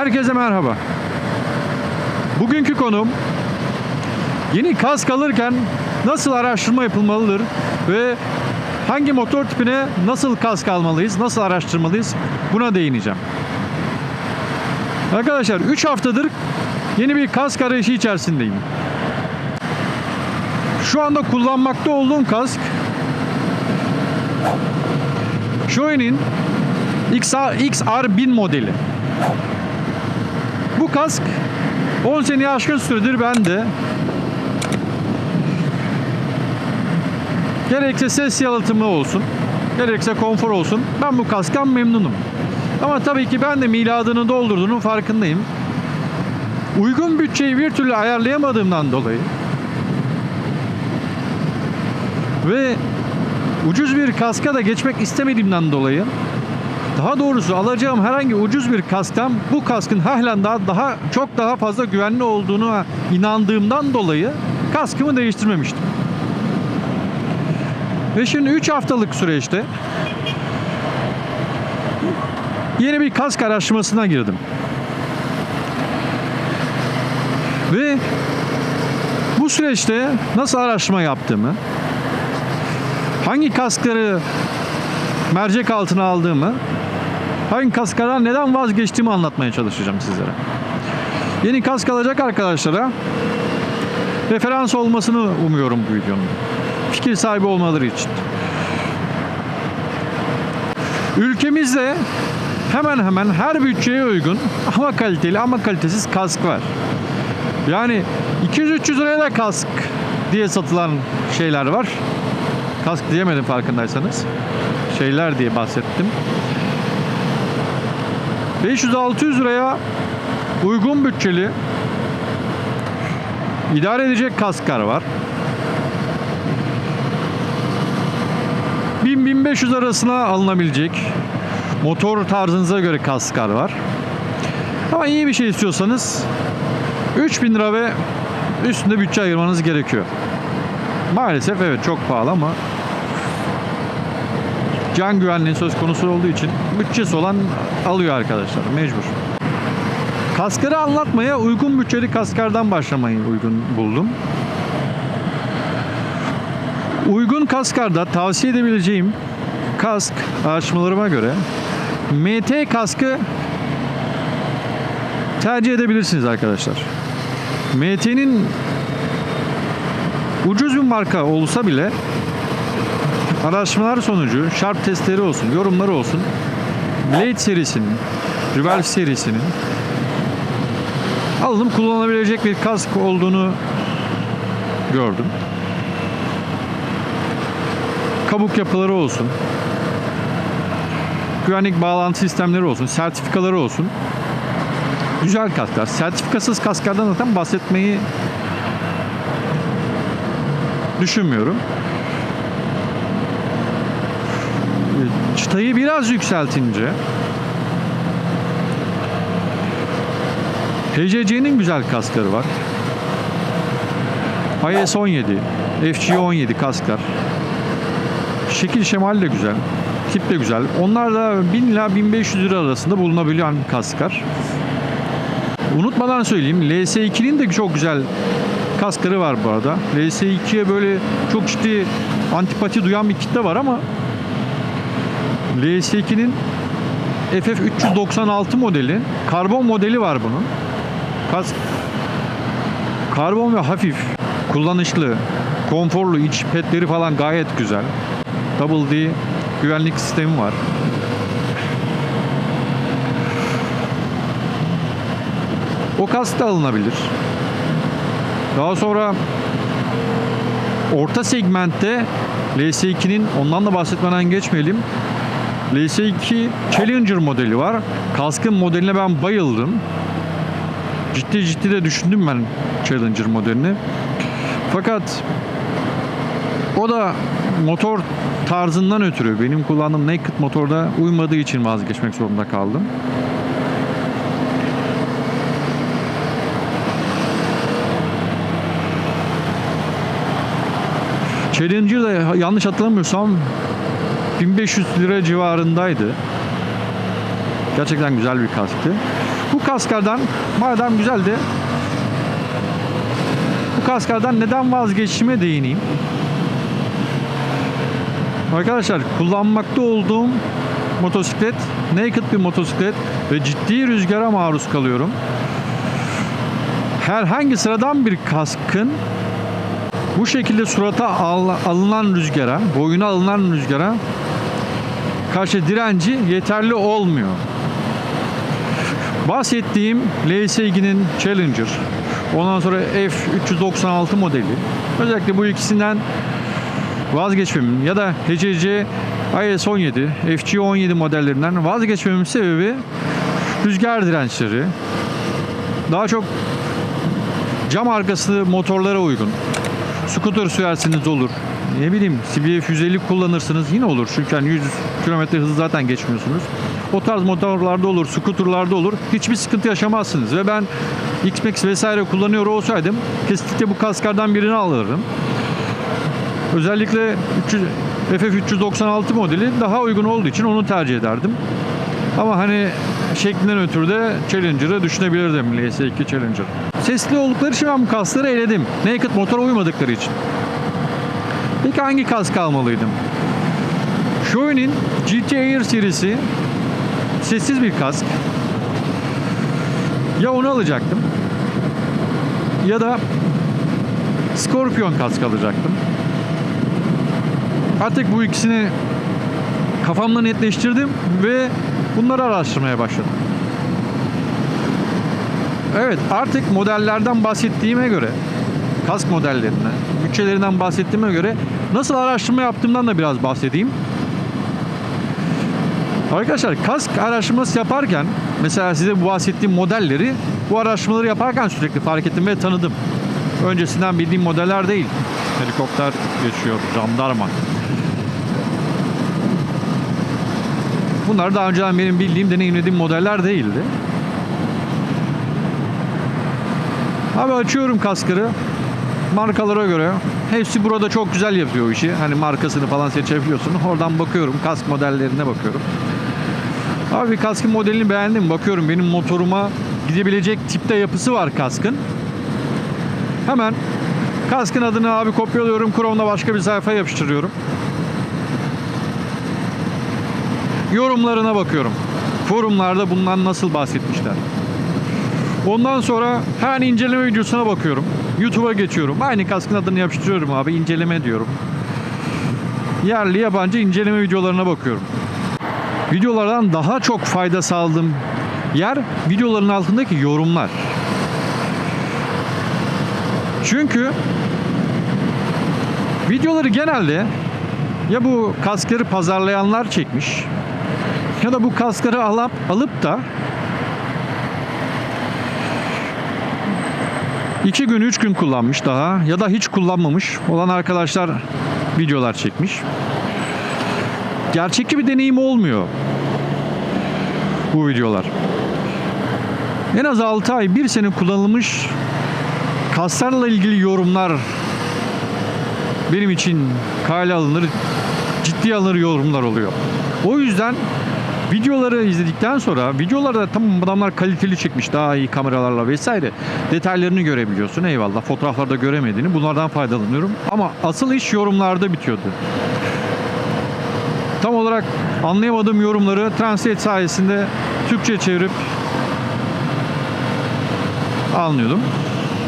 Herkese merhaba. Bugünkü konum yeni kask alırken nasıl araştırma yapılmalıdır ve hangi motor tipine nasıl kask almalıyız, nasıl araştırmalıyız buna değineceğim. Arkadaşlar 3 haftadır yeni bir kask arayışı içerisindeyim. Şu anda kullanmakta olduğum kask Shoei'nin XR, XR1000 modeli. Kask 10 seneye aşkın süredir bende. Gerekse ses yalıtımı olsun, gerekse konfor olsun. Ben bu kasktan memnunum. Ama tabii ki ben de miladını doldurduğunun farkındayım. Uygun bütçeyi bir türlü ayarlayamadığımdan dolayı ve ucuz bir kaska da geçmek istemediğimden dolayı daha doğrusu alacağım herhangi ucuz bir kasktan bu kaskın halen daha daha çok daha fazla güvenli olduğunu inandığımdan dolayı kaskımı değiştirmemiştim. Ve şimdi 3 haftalık süreçte yeni bir kask araştırmasına girdim. Ve bu süreçte nasıl araştırma yaptığımı, hangi kaskları mercek altına aldığımı, hangi kasklardan neden vazgeçtiğimi anlatmaya çalışacağım sizlere. Yeni kask alacak arkadaşlara referans olmasını umuyorum bu videonun. Fikir sahibi olmaları için. Ülkemizde hemen hemen her bütçeye uygun ama kaliteli ama kalitesiz kask var. Yani 200-300 liraya da kask diye satılan şeyler var. Kask diyemedim farkındaysanız. Şeyler diye bahsettim. 500-600 liraya uygun bütçeli idare edecek kasklar var. 1000-1500 arasına alınabilecek motor tarzınıza göre kasklar var. Ama iyi bir şey istiyorsanız 3000 lira ve üstünde bütçe ayırmanız gerekiyor. Maalesef evet çok pahalı ama can güvenliği söz konusu olduğu için bütçesi olan alıyor arkadaşlar mecbur. Kaskları anlatmaya uygun bütçeli kaskardan başlamayı uygun buldum. Uygun kaskarda tavsiye edebileceğim kask araştırmalarıma göre MT kaskı tercih edebilirsiniz arkadaşlar. MT'nin ucuz bir marka olsa bile araştırmalar sonucu şarp testleri olsun, yorumları olsun Blade serisinin, Revolve serisinin alınıp kullanabilecek bir kask olduğunu gördüm. Kabuk yapıları olsun, güvenlik bağlantı sistemleri olsun, sertifikaları olsun. Güzel kasklar. Sertifikasız kasklardan zaten bahsetmeyi düşünmüyorum. Çıtayı biraz yükseltince HCC'nin güzel kaskları var. IS-17, FG-17 kasklar. Şekil şemal de güzel. Tip de güzel. Onlar da 1000 ila 1500 lira arasında bulunabilen kasklar. Unutmadan söyleyeyim LS2'nin de çok güzel kaskları var bu arada. LS2'ye böyle çok ciddi antipati duyan bir kitle var ama LS2'nin FF396 modeli, karbon modeli var bunun. Kask karbon ve hafif, kullanışlı, konforlu, iç petleri falan gayet güzel. Double D güvenlik sistemi var. O kask da alınabilir. Daha sonra orta segmentte LS2'nin ondan da bahsetmeden geçmeyelim. LS2 Challenger modeli var. Kaskın modeline ben bayıldım. Ciddi ciddi de düşündüm ben Challenger modelini. Fakat o da motor tarzından ötürü benim kullandığım naked motorda uymadığı için vazgeçmek zorunda kaldım. Challenger da yanlış hatırlamıyorsam 1500 lira civarındaydı. Gerçekten güzel bir kasktı. Bu kaskardan madem güzeldi bu kaskardan neden vazgeçtiğime değineyim. Arkadaşlar kullanmakta olduğum motosiklet naked bir motosiklet ve ciddi rüzgara maruz kalıyorum. Herhangi sıradan bir kaskın bu şekilde surata al- alınan rüzgara, boyuna alınan rüzgara karşı direnci yeterli olmuyor. Bahsettiğim LS2'nin Challenger, ondan sonra F396 modeli, özellikle bu ikisinden vazgeçmemin ya da HCC IS-17, FG-17 modellerinden vazgeçmemin sebebi rüzgar dirençleri. Daha çok cam arkası motorlara uygun. Scooter sürersiniz olur. Ne bileyim CBF 150 kullanırsınız yine olur. Çünkü hani 100 km hızı zaten geçmiyorsunuz. O tarz motorlarda olur, scooterlarda olur. Hiçbir sıkıntı yaşamazsınız. Ve ben X-Max vesaire kullanıyor olsaydım kesinlikle bu kaskardan birini alırdım. Özellikle 300, FF396 modeli daha uygun olduğu için onu tercih ederdim. Ama hani şeklinden ötürü de Challenger'ı düşünebilirdim LS2 Challenger. Sesli oldukları için ben bu kaskları eledim. Naked motora uymadıkları için. Peki hangi kask almalıydım? Shoei'nin GT Air serisi sessiz bir kask. Ya onu alacaktım ya da Scorpion kask alacaktım. Artık bu ikisini kafamda netleştirdim ve bunları araştırmaya başladım. Evet artık modellerden bahsettiğime göre kask modellerinden, bütçelerinden bahsettiğime göre nasıl araştırma yaptığımdan da biraz bahsedeyim. Arkadaşlar kask araştırması yaparken mesela size bu bahsettiğim modelleri bu araştırmaları yaparken sürekli fark ettim ve tanıdım. Öncesinden bildiğim modeller değil. Helikopter geçiyor, jandarma. Bunlar daha önceden benim bildiğim, deneyimlediğim modeller değildi. Abi açıyorum kaskları. Markalara göre. Hepsi burada çok güzel yapıyor işi. Hani markasını falan seçebiliyorsun. Oradan bakıyorum. Kask modellerine bakıyorum. Abi kaskın modelini beğendim. Bakıyorum benim motoruma gidebilecek tipte yapısı var kaskın. Hemen kaskın adını abi kopyalıyorum. Chrome'da başka bir sayfa yapıştırıyorum. Yorumlarına bakıyorum. Forumlarda bundan nasıl bahsetmişler. Ondan sonra hemen inceleme videosuna bakıyorum. YouTube'a geçiyorum. Aynı kaskın adını yapıştırıyorum abi. inceleme diyorum. Yerli yabancı inceleme videolarına bakıyorum. Videolardan daha çok fayda sağladığım yer videoların altındaki yorumlar. Çünkü videoları genelde ya bu kaskları pazarlayanlar çekmiş ya da bu kaskları alıp alıp da iki gün üç gün kullanmış daha ya da hiç kullanmamış olan arkadaşlar videolar çekmiş. Gerçekçi bir deneyim olmuyor bu videolar. En az 6 ay, 1 sene kullanılmış kaslarla ilgili yorumlar benim için kale alınır, ciddi alınır yorumlar oluyor. O yüzden videoları izledikten sonra videolarda tamam adamlar kaliteli çekmiş daha iyi kameralarla vesaire detaylarını görebiliyorsun eyvallah fotoğraflarda göremediğini bunlardan faydalanıyorum ama asıl iş yorumlarda bitiyordu. Tam olarak anlayamadığım yorumları Translate sayesinde Türkçe çevirip anlıyordum.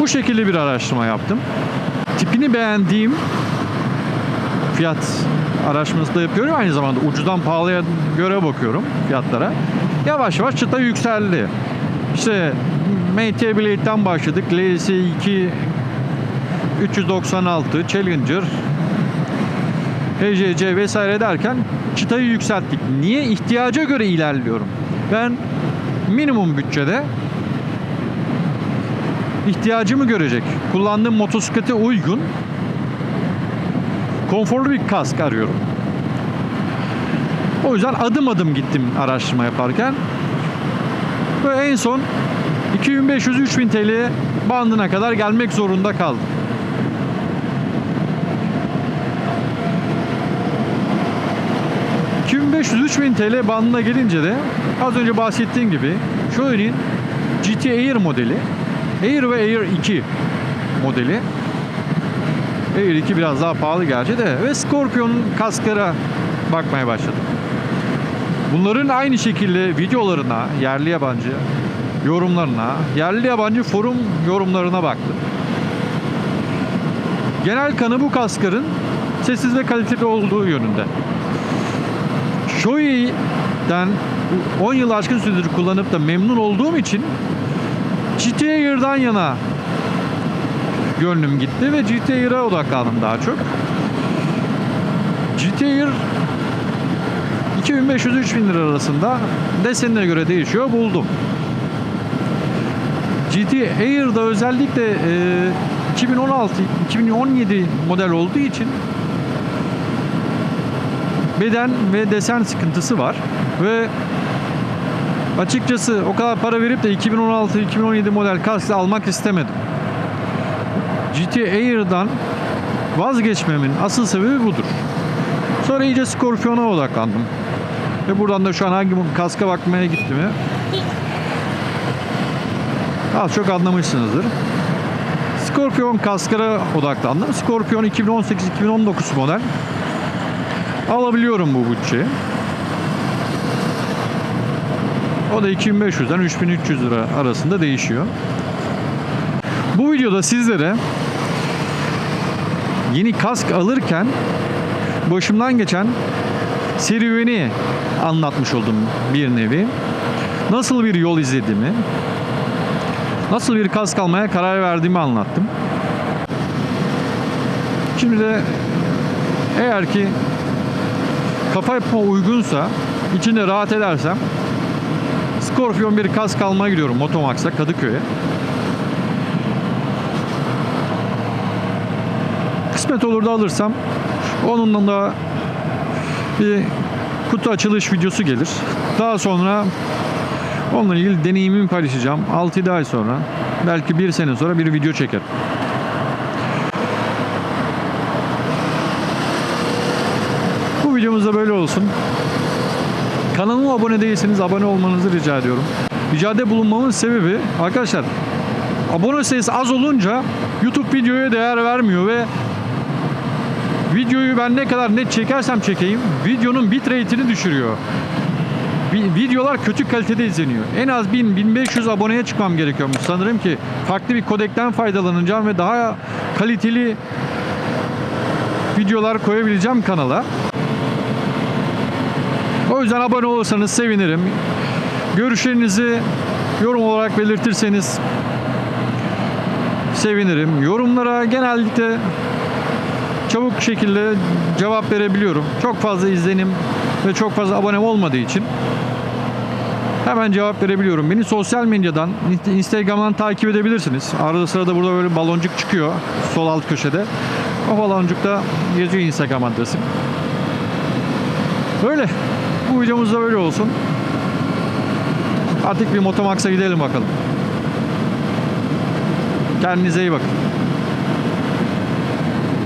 Bu şekilde bir araştırma yaptım. Tipini beğendiğim fiyat araştırması da yapıyorum. Aynı zamanda ucuzdan pahalıya göre bakıyorum fiyatlara. Yavaş yavaş çıta yükseldi. İşte MT Blade'den başladık. LS2 396, Challenger, HCC vesaire derken çıtayı yükselttik. Niye? ihtiyaca göre ilerliyorum. Ben minimum bütçede ihtiyacımı görecek, kullandığım motosiklete uygun konforlu bir kask arıyorum. O yüzden adım adım gittim araştırma yaparken. Ve en son 2500-3000 TL bandına kadar gelmek zorunda kaldım. ...2500-3000 TL bandına gelince de... ...az önce bahsettiğim gibi... ...Shoei'nin GT Air modeli. Air ve Air 2 modeli. Air 2 biraz daha pahalı gerçi de ve Scorpion'un kasklara bakmaya başladım. Bunların aynı şekilde videolarına, yerli yabancı yorumlarına, yerli yabancı forum yorumlarına baktım. Genel kanı bu kaskların sessiz ve kaliteli olduğu yönünde. Shoei'den 10 yıl aşkın süredir kullanıp da memnun olduğum için GT Air'dan yana gönlüm gitti ve GT Air'a odaklandım daha çok. GT Air 2500-3000 lira arasında desenine göre değişiyor buldum. GT Air'da özellikle e, 2016-2017 model olduğu için beden ve desen sıkıntısı var ve açıkçası o kadar para verip de 2016-2017 model kask almak istemedim. GT Air'dan vazgeçmemin asıl sebebi budur. Sonra iyice Scorpion'a odaklandım. Ve buradan da şu an hangi kaska bakmaya gitti mi? Az çok anlamışsınızdır. Scorpion kaskara odaklandım. Scorpion 2018-2019 model. Alabiliyorum bu bütçeye. O da 2500'den 3300 lira arasında değişiyor. Bu videoda sizlere yeni kask alırken başımdan geçen serüveni anlatmış oldum bir nevi. Nasıl bir yol izlediğimi, nasıl bir kask almaya karar verdiğimi anlattım. Şimdi de eğer ki kafa yapma uygunsa, içinde rahat edersem Scorpion bir kask almaya gidiyorum Motomax'a Kadıköy'e. Kısmet olur da alırsam onunla da bir kutu açılış videosu gelir. Daha sonra onunla ilgili deneyimimi paylaşacağım. 6-7 ay sonra belki bir sene sonra bir video çekerim. Bu videomuz da böyle olsun. Kanalıma abone değilseniz abone olmanızı rica ediyorum. Ricade bulunmamın sebebi arkadaşlar abone sayısı az olunca YouTube videoya değer vermiyor ve videoyu ben ne kadar net çekersem çekeyim videonun bitrate'ini düşürüyor. Vi- Videolar kötü kalitede izleniyor. En az 1000-1500 aboneye çıkmam gerekiyormuş sanırım ki farklı bir kodekten faydalanacağım ve daha kaliteli videolar koyabileceğim kanala. O yüzden abone olursanız sevinirim. Görüşlerinizi yorum olarak belirtirseniz sevinirim. Yorumlara genellikle çabuk şekilde cevap verebiliyorum. Çok fazla izlenim ve çok fazla abonem olmadığı için hemen cevap verebiliyorum. Beni sosyal medyadan, Instagram'dan takip edebilirsiniz. Arada sırada burada böyle baloncuk çıkıyor sol alt köşede. O baloncukta yazıyor Instagram adresim. Böyle. Bu videomuz da böyle olsun. Artık bir Motomax'a gidelim bakalım. Kendinize iyi bakın.